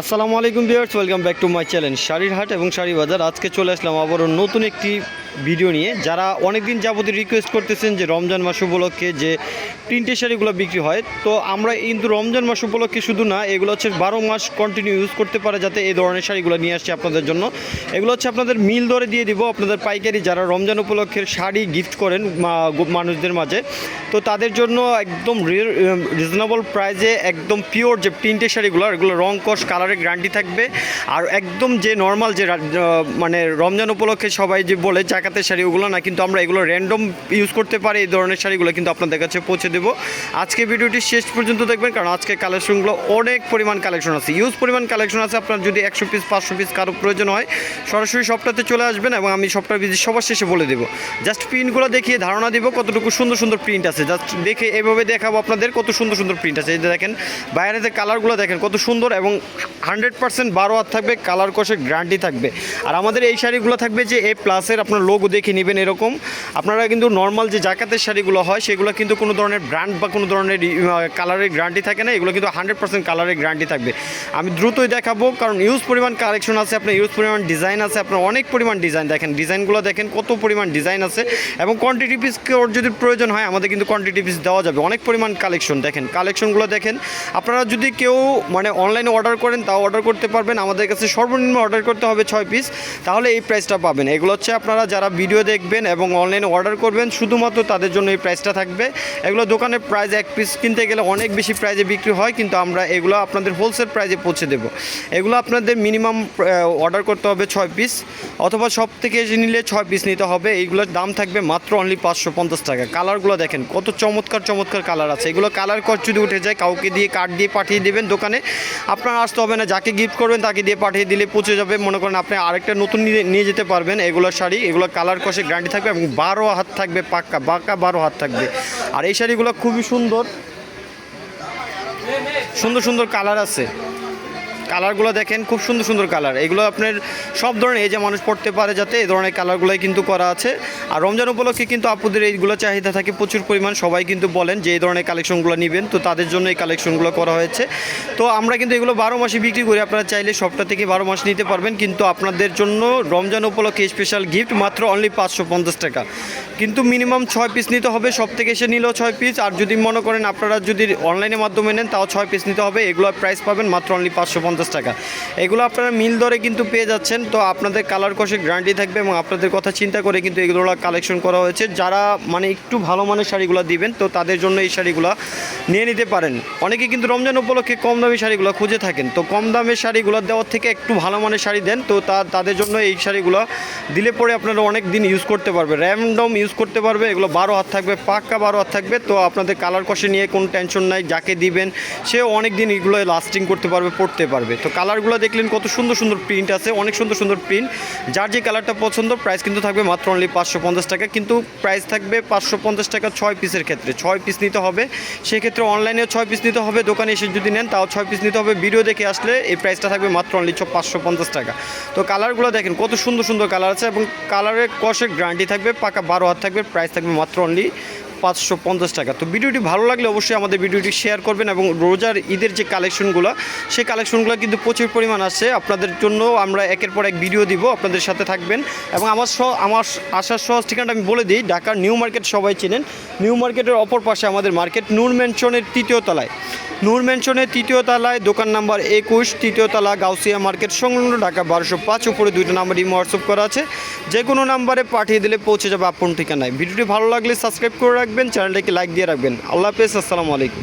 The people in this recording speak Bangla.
আসসালামু আলাইকুম viewers, welcome back to my channel শাড়ির হাট এবং শাড়ি বাজার আজকে চলে আসলাম আবারও নতুন একটি ভিডিও নিয়ে। যারা অনেকদিন যাবতীয় রিকোয়েস্ট করতেছেন যে রমজান মাস উপলক্ষে যে প্রিন্টের শাড়িগুলো বিক্রি হয়, তো আমরা কিন্তু রমজান মাস উপলক্ষে শুধু না, এগুলো হচ্ছে বারো মাস কন্টিনিউ ইউজ করতে পারে যাতে এই ধরনের শাড়িগুলো নিয়ে আসছে আপনাদের জন্য। এগুলো হচ্ছে আপনাদের মিল দরে দিয়ে দিব আপনাদের পাইকারি যারা রমজান উপলক্ষের শাড়ি গিফট করেন মানুষদের মাঝে। তো তাদের জন্য একদম রিজনেবল প্রাইজে একদম পিওর যে প্রিন্টের শাড়িগুলো, এগুলো রং কস কালারের গ্যারান্টি থাকবে। আর একদম যে নর্মাল যে মানে রমজান উপলক্ষে সবাই যে বলে জাকাতের শাড়ি, ওগুলো না, কিন্তু আমরা এগুলো র্যান্ডম ইউজ করতে পারি, এই ধরনের শাড়িগুলো কিন্তু আপনাদের কাছে পৌঁছে দেবো। আজকে ভিডিওটি শেষ পর্যন্ত দেখবেন, কারণ আজকে কালেকশনগুলো অনেক পরিমাণ কালেকশন আছে। ইউজ পরিমাণ কালেকশন আছে, আপনার যদি একশো পিস পাঁচশো পিস কারও প্রয়োজন হয়, সরাসরি সবটাতে চলে আসবেন এবং আমি সবটার ভিজিট সবার শেষে বলে দেবো। জাস্ট প্রিন্টগুলো দেখিয়ে ধারণা দিব কতটুকু সুন্দর সুন্দর প্রিন্ট আছে। জাস্ট দেখে এভাবে দেখাবো আপনাদের কত সুন্দর সুন্দর প্রিন্ট আছে। এই যে দেখেন, বাইরেতে কালারগুলো দেখেন কত সুন্দর এবং হান্ড্রেড পার্সেন্ট বারো হাত থাকবে, কালার কষের গ্যারান্টি থাকবে। আর আমাদের এই শাড়িগুলো থাকবে যে এ প্লাসের আপনার লোগো দেখে নেবেন এরকম। আপনারা কিন্তু নর্মাল যে জাকাতের শাড়িগুলো হয়, সেগুলো কিন্তু কোনো ধরনের ব্র্যান্ড বা কোনো ধরনের কালারের গ্যারান্টি থাকে না। এগুলো কিন্তু হান্ড্রেড পার্সেন্ট কালারের গ্যারান্টি থাকবে। আমি দ্রুতই দেখাবো, কারণ ইউজ পরিমাণ কালেকশন আছে, আপনার ইউজ পরিমাণ ডিজাইন আছে, আপনার অনেক পরিমাণ ডিজাইন দেখেন। ডিজাইনগুলো দেখেন, কত পরিমাণ ডিজাইন আছে। এবং কোয়ান্টিটি পিস যদি প্রয়োজন হয়, আমাদের কিন্তু কোয়ান্টিটি পিস দেওয়া যাবে। অনেক পরিমাণ কালেকশন দেখেন। কালেকশনগুলো দেখেন। আপনারা যদি কেউ মানে অনলাইনে অর্ডার করেন তাও অর্ডার করতে পারবেন। আমাদের কাছে সর্বনিম্ন অর্ডার করতে হবে ছয় পিস তাহলে এই প্রাইসটা পাবেন। এগুলো হচ্ছে আপনারা যারা ভিডিও দেখবেন এবং অনলাইনে অর্ডার করবেন, শুধুমাত্র তাদের জন্য এই প্রাইসটা থাকবে। এগুলো দোকানের প্রাইস এক পিস কিনতে গেলে অনেক বেশি প্রাইজে বিক্রি হয়, কিন্তু আমরা এগুলো আপনাদের হোলসেল প্রাইজে পৌঁছে দেবো। এগুলো আপনাদের মিনিমাম অর্ডার করতে হবে ছয় পিস অথবা সব থেকে নিলে ছয় পিস নিতে হবে। এইগুলোর দাম থাকবে মাত্র অনলি পাঁচশো পঞ্চাশ টাকা। কালারগুলো দেখেন, কত চমৎকার চমৎকার কালার আছে। এগুলো কালার কর যদি উঠে যায়, কাউকে দিয়ে কার্ড দিয়ে পাঠিয়ে দেবেন দোকানে। আপনার আসতে হবে না, যাকে গিফট করবেন তাকে দিয়ে পাঠিয়ে দিলে পৌঁছে যাবে। মনে করেন আপনি আরেকটা নতুন নিয়ে- নিয়ে যেতে পারবেন এগুলো শাড়ি। এগুলো কালার কষে গ্যারান্টি থাকবে এবং বারো হাত থাকবে, পাক্কা পাক্কা বারো হাত থাকবে। আর এই শাড়িগুলো খুবই সুন্দর। সুন্দর সুন্দর কালার আছে। কালারগুলো দেখেন, খুব সুন্দর সুন্দর কালার। এগুলো আপনার সব ধরনের এই যে মানুষ পড়তে পারে যাতে এই ধরনের কালারগুলোই কিন্তু করা আছে। আর রমজান উপলক্ষে কিন্তু আপুদের এইগুলো চাহিদা থাকে, প্রচুর পরিমাণ। সবাই কিন্তু বলেন যে এই ধরনের কালেকশনগুলো নেবেন, তো তাদের জন্য এই কালেকশনগুলো করা হয়েছে। তো আমরা কিন্তু এগুলো বারো মাসে বিক্রি করি, আপনারা চাইলে সবটা থেকে বারো মাস নিতে পারবেন। কিন্তু আপনাদের জন্য রমজান উপলক্ষে স্পেশাল গিফট মাত্র অনলি পাঁচশো পঞ্চাশ টাকা। কিন্তু মিনিমাম ছয় পিস নিতে হবে সব থেকে এসে নিলেও ছয় পিস আর যদি মনে করেন আপনারা যদি অনলাইনের মাধ্যমে নেন, তাও ছয় পিস নিতে হবে। এগুলোর প্রাইস পাবেন মাত্র অনলি পাঁচশো পঞ্চাশ টাকা। এগুলো আপনারা মিল দরে কিন্তু পেয়ে যাচ্ছেন। তো আপনাদের কালার কষে গ্যারান্টি থাকবে এবং আপনাদের কথা চিন্তা করে কিন্তু এগুলো কালেকশন করা হয়েছে। যারা মানে একটু ভালো মানের শাড়িগুলো দিবেন, তো তাদের জন্য এই শাড়িগুলো নিয়ে নিতে পারেন। অনেকে কিন্তু রমজান উপলক্ষে কম দামি শাড়িগুলো খুঁজে থাকেন। তো কম দামের শাড়িগুলো দেওয়ার থেকে একটু ভালো মানের শাড়ি দেন, তো তা, তাদের জন্য এই শাড়িগুলো দিলে পরে আপনারা অনেক দিন ইউজ করতে পারবে। র্যান্ডম ইউজ করতে পারবে, এগুলো বারো হাত থাকবে, পাক্কা বারো হাত থাকবে। তো আপনাদের কালার কষে নিয়ে কোনো টেনশন নাই, যাকে দিবেন, সেও অনেক দিন এগুলো লাস্টিং করতে পারবে, পড়তে পারবে। তো কালারগুলো দেখলেন কত সুন্দর সুন্দর প্রিন্ট আছে, অনেক সুন্দর সুন্দর প্রিন্ট যার যে কালারটা পছন্দ প্রাইস কিন্তু থাকবে মাত্র অনলি পাঁচশো পঞ্চাশ টাকা। কিন্তু প্রাইস থাকবে পাঁচশো পঞ্চাশ টাকা ছয় পিসের ক্ষেত্রে। ছয় পিস নিতে হবে। সেক্ষেত্রে অনলাইনেও ছয় পিস নিতে হবে। দোকানে এসে যদি নেন, তাও ছয় পিস নিতে হবে। ভিডিও দেখে আসলে এই প্রাইসটা থাকবে মাত্র অনলি ছ পাঁচশো পঞ্চাশ টাকা। তো কালারগুলো দেখেন কত সুন্দর সুন্দর কালার আছে এবং কালারের কষের গ্যারান্টি থাকবে, পাকা বারো হাত থাকবে প্রাইস থাকবে মাত্র অনলি পাঁচশো পঞ্চাশ টাকা। তো ভিডিওটি ভালো লাগলে অবশ্যই আমাদের ভিডিওটি শেয়ার করবেন এবং রোজার ঈদের যে কালেকশনগুলো, সেই কালেকশনগুলো কিন্তু প্রচুর পরিমাণ আছে আপনাদের জন্য আমরা একের পর এক ভিডিও দিব, আপনাদের সাথে থাকবেন। এবং আমার আমার আসার সহজ ঠিকানাটা আমি বলে দিই, ঢাকার নিউ মার্কেট সবাই চেনেন। নিউ মার্কেটের অপর পাশে আমাদের মার্কেট, নূর ম্যানশনের তৃতীয় তলায়। নূর ম্যানশনের তৃতীয় তলায়, দোকান নাম্বার একুশ, তৃতীয় তলা গাউসিয়া মার্কেট, সংলগ্ন ঢাকা বারোশো পাঁচ, উপরে দুইটা নাম্বার ইমো হোয়াটসঅ্যাপ করা আছে। যে কোনো নাম্বারে পাঠিয়ে দিলে পৌঁছে যাবে আপন ঠিকানায়। ভিডিওটি ভালো লাগলে সাবস্ক্রাইব করে রাখবেন, চ্যানেলটিকে লাইক দিয়ে রাখবেন। আল্লাহ হাফেজ, আসসালামু আলাইকুম।